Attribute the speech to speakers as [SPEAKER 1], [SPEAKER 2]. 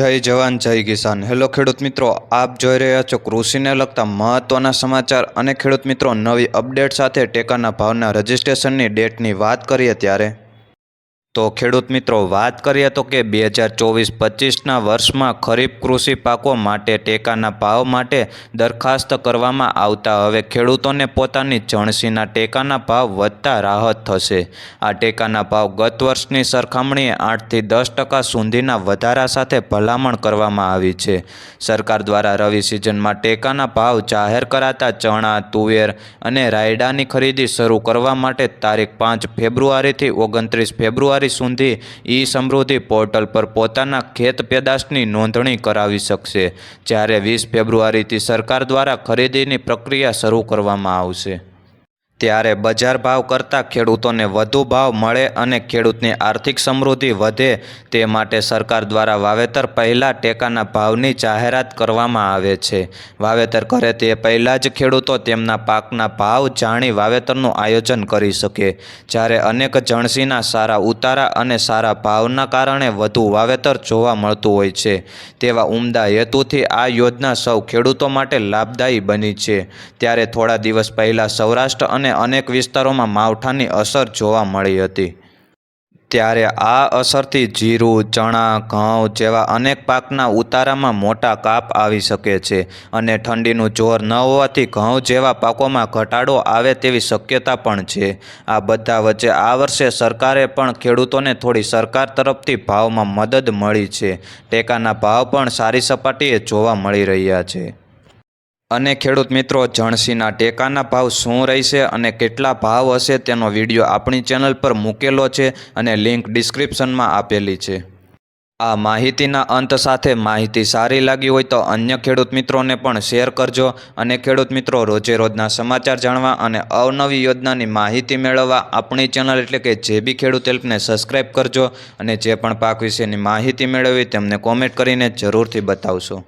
[SPEAKER 1] જય જવાન, જય કિસાન. હેલો ખેડૂત મિત્રો, આપ જોઈ રહ્યા છો કૃષિને લગતા મહત્ત્વના સમાચાર અને ખેડૂત મિત્રો, નવી અપડેટ સાથે ટેકાના ભાવના રજિસ્ટ્રેશનની ડેટની વાત કરીએ ત્યારે તો ખેડૂત મિત્રો, વાત કરીએ તો કે બે હજાર ચોવીસ પચીસના વર્ષમાં ખરીફ કૃષિ પાકો માટે ટેકાના ભાવ માટે દરખાસ્ત કરવામાં આવતા. હવે ખેડૂતોને પોતાની જણસીના ટેકાના ભાવ વધતા રાહત થશે. આ ટેકાના ભાવ ગત વર્ષની સરખામણીએ આઠથી દસ ટકા સુધીના વધારા સાથે ભલામણ કરવામાં આવી છે. સરકાર દ્વારા રવિ સિઝનમાં ટેકાના ભાવ જાહેર કરાતા ચણા, તુવેર અને રાયડાની ખરીદી શરૂ કરવા માટે તારીખ પાંચ ફેબ્રુઆરીથી ઓગણત્રીસ ફેબ્રુઆરી સુધી ઈ સમૃદ્ધિ પોર્ટલ પર પોતાના ખેત પેદાશની નોંધણી કરાવી શકશે. જ્યારે વીસ ફેબ્રુઆરીથી સરકાર દ્વારા ખરીદીની પ્રક્રિયા શરૂ કરવામાં આવશે. ત્યારે બજાર ભાવ કરતાં ખેડૂતોને વધુ ભાવ મળે અને ખેડૂતની આર્થિક સમૃદ્ધિ વધે તે માટે સરકાર દ્વારા વાવેતર પહેલાં ટેકાના ભાવની જાહેરાત કરવામાં આવે છે. વાવેતર કરે તે પહેલાં જ ખેડૂતો તેમના પાકના ભાવ જાણી વાવેતરનું આયોજન કરી શકે. જ્યારે અનેક જણસીના સારા ઉતારા અને સારા ભાવના કારણે વધુ વાવેતર જોવા મળતું હોય છે, તેવા ઉમદા હેતુથી આ યોજના સૌ ખેડૂતો માટે લાભદાયી બની છે. ત્યારે થોડા દિવસ પહેલાં સૌરાષ્ટ્ર અને અનેક વિસ્તારોમાં માવઠાની અસર જોવા મળી હતી. ત્યારે આ અસરથી જીરું, ચણા, ઘઉં જેવા અનેક પાકના ઉતારામાં મોટા કાપ આવી શકે છે અને ઠંડીનું જોર ન હોવાથી ઘઉં જેવા પાકોમાં ઘટાડો આવે તેવી શક્યતા પણ છે. આ બધા વચ્ચે આ વર્ષે સરકારે પણ ખેડૂતોને થોડી સરકાર તરફથી ભાવમાં મદદ મળી છે. ટેકાના ભાવ પણ સારી સપાટીએ જોવા મળી રહ્યા છે. અને ખેડૂત મિત્રો, જણસીના ટેકાના ભાવ શું રહેશે અને કેટલા ભાવ હશે તેનો વીડિયો આપણી ચેનલ પર મૂકેલો છે અને લિંક ડિસ્ક્રિપ્શનમાં આપેલી છે. આ માહિતીના અંત સાથે માહિતી સારી લાગી હોય તો અન્ય ખેડૂત મિત્રોને પણ શેર કરજો અને ખેડૂત મિત્રો, રોજે રોજના સમાચાર જાણવા અને અવનવી યોજનાની માહિતી મેળવવા આપણી ચેનલ એટલે કે જે બી ખેડૂત હેલ્પને સબસ્ક્રાઈબ કરજો અને જે પણ પાક વિશેની માહિતી મેળવવી તેમને કોમેન્ટ કરીને જરૂરથી બતાવશો.